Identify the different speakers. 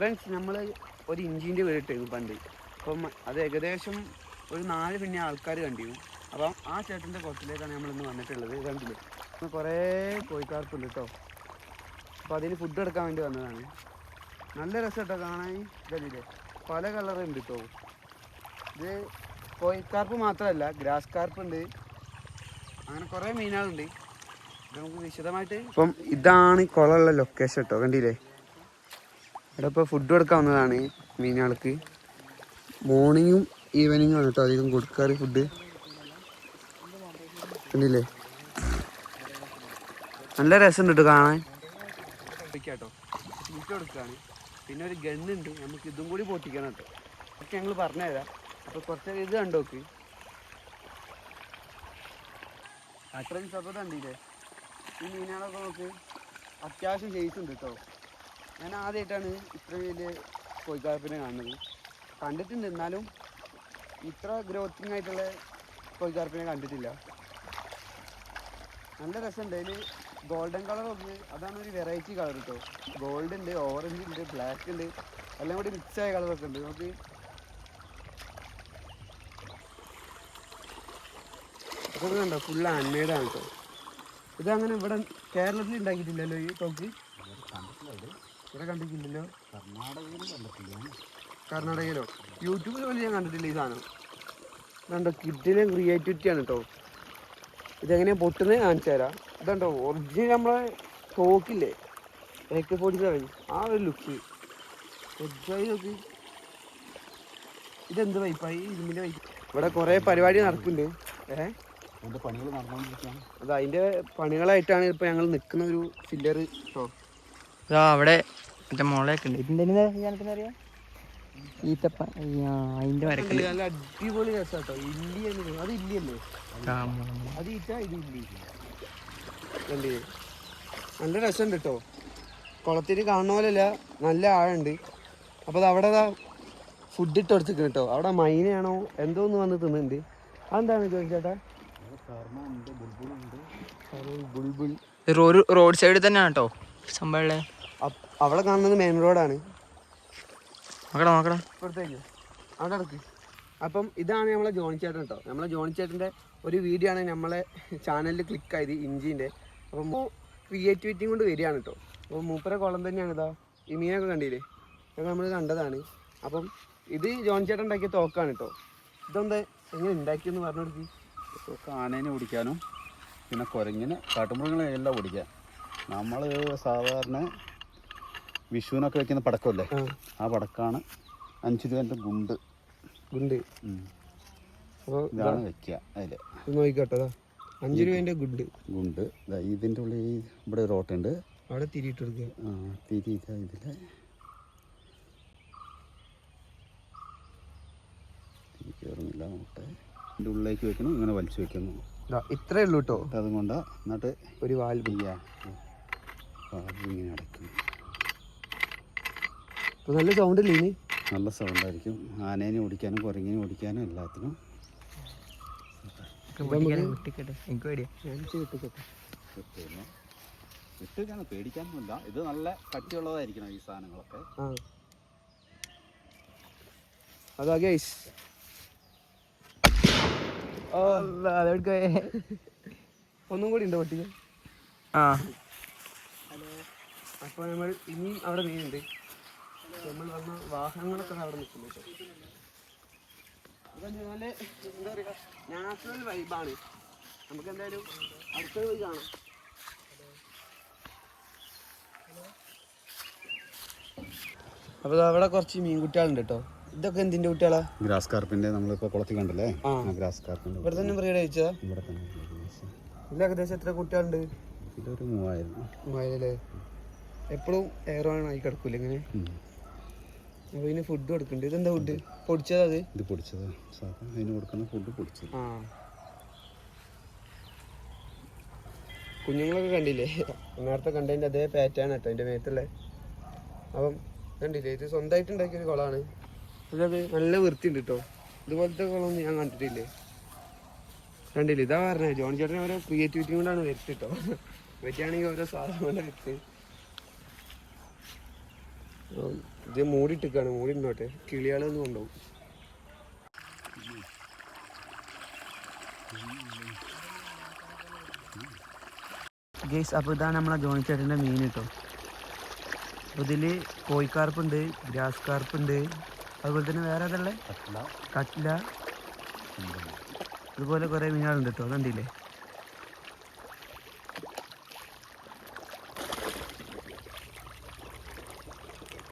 Speaker 1: Friends നമ്മൾ ഒരു ഇഞ്ചിന്റെ വീടിട്ടിരുന്നു പണ്ട്. അപ്പം അത് ഏകദേശം ഒരു നാല് പിന്നെ ആൾക്കാർ കണ്ടിരുന്നു. അപ്പം ആ ചേട്ടന്റെ കുളത്തിലേക്കാണ് നമ്മൾ ഇന്ന് വന്നിട്ടുള്ളത്. കണ്ടില്ലേ? ഇന്ന് കുറേ കോഴിക്കാർപ്പുണ്ട് കേട്ടോ അപ്പോൾ അതിന് ഫുഡ് എടുക്കാൻ വേണ്ടി വന്നതാണ്. നല്ല രസം കേട്ടോ കാണാൻ. ഇതല്ലേ? പല കളറുണ്ട് കേട്ടോ ഇത് കോഴിക്കാർപ്പ് മാത്രമല്ല ഗ്രാസ് കാർപ്പ് ഉണ്ട് അങ്ങനെ കുറേ മീനുകളുണ്ട്. നമുക്ക് വിശദമായിട്ട് ഇപ്പം ഇതാണ് കുളമുള്ള ലൊക്കേഷൻ കേട്ടോ കണ്ടില്ലേ? ഇവിടെ ഇപ്പോൾ ഫുഡ് കൊടുക്കാവുന്നതാണ് മീനുകൾക്ക് മോർണിംഗും ഈവനിങ്ങും ആണ് കേട്ടോ അധികം കൊടുക്കാറ് ഫുഡ് കണ്ടില്ലേ? നല്ല രസമുണ്ട് കേട്ടോ കാണാൻ. കേട്ടോ തീറ്റ കൊടുക്കുകയാണ് പിന്നെ ഒരു ഗണ്ണുണ്ട് നമുക്ക് ഇതും കൂടി പൊട്ടിക്കണം കേട്ടോ ഒക്കെ ഞങ്ങൾ പറഞ്ഞുതരാം അപ്പോൾ കുറച്ച് ഇത് കണ്ടോക്ക് അത്രയും സപ്പോർട്ട് കണ്ടില്ലേ? ഈ മീനുകളൊക്കെ നോക്ക്. അത്യാവശ്യം ചെയ്തിട്ടുണ്ട് കേട്ടോ ഞാൻ ആദ്യമായിട്ടാണ് ഇത്രയും വലിയ കോഴിക്കാപ്പിനെ കാണുന്നത്. കണ്ടിട്ടുണ്ട്. എന്നാലും ഇത്ര ഗ്രോത്തിങ് ആയിട്ടുള്ള കോഴിക്കാർപ്പിനെ കണ്ടിട്ടില്ല. നല്ല രസമുണ്ട്. അതിൽ ഗോൾഡൻ കളർ ഒക്കെ അതാണ് ഒരു വെറൈറ്റി കളർ കേട്ടോ ഗോൾഡ് ഉണ്ട് ഓറഞ്ച് ഉണ്ട് ബ്ലാക്ക് ഉണ്ട്. എല്ലാം കൂടി മിക്സ് ആയ കളറൊക്കെ ഉണ്ട്. നമുക്ക് അപ്പോൾ കണ്ടോ? ഫുൾ അൺമെയ്ഡ് ആണ് കേട്ടോ ഇതങ്ങനെ ഇവിടെ കേരളത്തിൽ ഉണ്ടാക്കിയിട്ടില്ലല്ലോ ഈ തോക്ക്? ഇവിടെ കണ്ടിട്ടില്ലല്ലോ.
Speaker 2: കർണാടകയിൽ കണ്ടിട്ടില്ല.
Speaker 1: കർണാടകയിലോ? യൂട്യൂബിൽ പോലും ഞാൻ കണ്ടിട്ടില്ല ഈ സാധനം. കണ്ടോ കിഡിലെ ക്രിയേറ്റിവിറ്റി ആണ് കേട്ടോ ഇതെങ്ങനെയാ പൊട്ടുന്നത് കാണിച്ചു തരാം. ഇതുണ്ടോ? ഒറിജിനൽ നമ്മളെ തോക്കില്ലേ എ കെ ഫോർട്ടി സെവൻ ആ ഒരു ലുക്ക് നോക്ക്. ഇതെന്ത് വൈപ്പായി ഇരുമ്പിന്റെ പൈപ്പ് ഇവിടെ കുറേ പരിപാടി നടക്കുന്നുണ്ട്. ഏഹ്
Speaker 2: അതിന്റെ പണികൾ നടന്നുകൊണ്ടിരിക്കുകയാണ്.
Speaker 1: അത് അതിന്റെ പണികളായിട്ടാണ് ഇപ്പോൾ ഞങ്ങൾ നിൽക്കുന്ന ഒരു ഫില്ലർ കേട്ടോ
Speaker 3: ഇതാ അവിടെ മറ്റേ മുളയൊക്കെ ഉണ്ട് ഇതിന്റെ ഞാനൊക്കെ അറിയാം? ഈത്തപ്പ അതിന്റെ മരക്കണ്ട്
Speaker 1: നല്ല അടിപൊളി രസം കേട്ടോ ഇല്ലി. അത് ഇല്ലിയല്ലേ അത് ഈറ്റ ഇത് ഇല്ലി. അല്ലേ നല്ല രസമുണ്ട് കേട്ടോ കുളത്തിൽ കാണുന്ന പോലെയല്ല നല്ല ആഴമുണ്ട്. അപ്പോൾ അവിടെ ഫുഡ് ഇട്ട് കൊടുത്തിരിക്കുന്നു കേട്ടോ അവിടെ മൈനയാണോ എന്തോ ഒന്ന് വന്ന് തിന്നുന്നുണ്ട്. അതെന്താണ് ചോദിച്ചേട്ടാ
Speaker 3: റോഡ് റോഡ് സൈഡിൽ തന്നെയാണ് കേട്ടോ സംഭവമുള്ള
Speaker 1: അപ്പ് അവിടെ കാണുന്നത് മെയിൻ റോഡാണ്
Speaker 3: നോക്കടാ നോക്കടാ.
Speaker 1: ഇപ്പുറത്തേക്ക്. അവിടെ ഇടയ്ക്ക് അപ്പം ഇതാണ് നമ്മളെ ജോണി ചേട്ടൻ കേട്ടോ നമ്മളെ ജോണി ചേട്ടന്റെ ഒരു വീഡിയോ ആണ് നമ്മളെ ചാനലിൽ ക്ലിക്ക് ആയത് ഇഞ്ചിന്റെ. അപ്പം ക്രിയേറ്റിവിറ്റി കൊണ്ട് വരികയാണ് കേട്ടോ അപ്പം മൂപ്പര കുളം തന്നെയാണ് ഇതാ. ഈ മീനൊക്കെ കണ്ടില്ലേ? അതൊക്കെ നമ്മൾ കണ്ടതാണ്. അപ്പം ഇത് ജോണി ചേട്ടൻ ഉണ്ടാക്കിയ തോക്കാണ് കേട്ടോ ഇതെന്താ? എങ്ങനെ ഉണ്ടാക്കിയെന്ന് പറഞ്ഞു കൊടുക്കി.
Speaker 2: ആനേനെ ഓടിക്കാനും പിന്നെ കുരങ്ങിന് കാട്ടുമൃഗങ്ങളെ എല്ലാം ഓടിക്കാൻ നമ്മൾ സാധാരണ വിഷുവിനൊക്കെ വെക്കുന്ന പടക്കമല്ലേ?
Speaker 1: ആ.
Speaker 2: പടക്കാണ് അഞ്ച് രൂപന്റെ ഗുണ്ട്.
Speaker 1: ഗുണ്ട്.
Speaker 2: ഇതാണ് വെക്കുക അതിൽ
Speaker 1: നോക്കിക്കോട്ടോ അഞ്ച് രൂപേന്റെ ഗുണ്ട്.
Speaker 2: ഗുണ്ട്. ദാ ഇതിന്റെ ഉള്ളിൽ ഇവിടെ ഒരു ഓട്ടുണ്ട്
Speaker 1: അവിടെ തിരിയിട്ട്
Speaker 2: ആ തിരി ഇതാ ഇതിൽ തിരി കയറുന്നില്ല നോട്ടെ ഇതിന്റെ ഉള്ളിലേക്ക് വെക്കണം ഇങ്ങനെ വലിച്ചു വെക്കുന്നു.
Speaker 1: ഇത്രേ ഉള്ളൂ കേട്ടോ
Speaker 2: എന്നിട്ട് ഒരു കൊണ്ട് എന്നിട്ട്
Speaker 1: ഒരു വാൽവ്.
Speaker 2: ചെയ്യാ ഇങ്ങനെ അടയ്ക്കും
Speaker 1: അപ്പോൾ നല്ല സൗണ്ട് ഇല്ലേ ഇനി?
Speaker 2: നല്ല സൗണ്ടായിരിക്കും ആനേനെ ഓടിക്കാനും കുരങ്ങിനെ ഓടിക്കാനും എല്ലാത്തിനും. പേടിക്കാനൊന്നുമില്ല. ഇത് നല്ല കട്ടിയുള്ളതായിരിക്കണം ഈ സാധനങ്ങളൊക്കെ.
Speaker 1: അതാ ഗൈസ് ഒന്നും കൂടി ഉണ്ടോ പട്ടിക
Speaker 3: ആ.
Speaker 1: അപ്പോൾ നമ്മൾ ഇനിയും അവിടെ മീനുണ്ട്. നമ്മൾ വന്ന വാഹനങ്ങളൊക്കെ അവിടെ നിൽക്കുന്നു കേട്ടോ. അതെന്താ നല്ല എന്താ പറയുക നാച്ചുറൽ വൈബാണ്. നമുക്ക് എന്തായാലും അടുത്ത പോയി കാണാം. അപ്പോൾ അവിടെ കുറച്ച് മീൻകുട്ടികളുണ്ട് കേട്ടോ. ഇതൊക്കെ എന്തിന്റെ കുട്ടികളാ?
Speaker 2: ഗ്രാസ് കാർപ്പിന്റെ നമ്മളിപ്പോ കുളത്തിൽ കണ്ടല്ലേ? ഗ്രാസ് കാർപ്പിന്റെ
Speaker 1: ഇവിടെ തന്നെ ബ്രീഡ് കഴിച്ചതാ
Speaker 2: ഇവിടെ തന്നെ
Speaker 1: ഇതിൽ ഏകദേശം എത്ര കുട്ടികളുണ്ട്?
Speaker 2: ഇതൊരു മൂവായിരം.
Speaker 1: മൂവായിരം അല്ലേ? എപ്പോഴും എയറോൺ ആയി കിടക്കൂല ഇങ്ങനെ. അപ്പോൾ ഇതിന് ഫുഡ് കൊടുക്കുന്നുണ്ട് ഇതെന്താ ഫുഡ് പൊടിച്ചതാ അത്?
Speaker 2: ഇത് പൊടിച്ചത്. സാധാ അതിന് കൊടുക്കുന്ന ഫുഡ് പൊടിച്ചത്.
Speaker 1: ആ. കുഞ്ഞുങ്ങളൊക്കെ കണ്ടില്ലേ? നേരത്തെ കണ്ടതിന്റെ അതേ പാറ്റേൺ കേട്ടോ എന്റെ മേത്തുള്ള. അപ്പം കണ്ടില്ലേ? ഇത് സ്വന്തമായിട്ട് ഉണ്ടാക്കിയൊരു കുളമാണ് ഇതൊക്കെ നല്ല വൃത്തിയുണ്ട് കേട്ടോ ഇതുപോലത്തെ കുളമൊന്നും ഞാൻ കണ്ടിട്ടില്ലേ? കണ്ടില്ലേ? ഇതാ പറഞ്ഞത്. ജോൺ ചേട്ടൻ ഓരോ ക്രിയേറ്റിവിറ്റി കൊണ്ടാണ് വരുത്തിട്ടോ പറ്റിയാണെങ്കിൽ ഓരോ സാധനം കൊണ്ട് വരുത്തി ഇത് മൂടിയിട്ടിക്കാണ് മൂടി ഇന്നോട്ടെ കിളികളൊന്നും ഉണ്ടാവും. ഗേസ് അപ്പോൾ ഇതാണ് നമ്മളെ ജോണി ചേട്ടന്റെ മീൻ കേട്ടോ. അപ്പോൾ ഇതിൽ കോഴിക്കാർപ്പുണ്ട് ഗ്രാസ് കാർപ്പുണ്ട് അതുപോലെ തന്നെ വേറെ ഏതല്ലേ
Speaker 2: കട്ട്ല.
Speaker 1: ഇതുപോലെ അതുപോലെ കുറേ മീനുകളുണ്ട് കേട്ടോ. കണ്ടില്ലേ?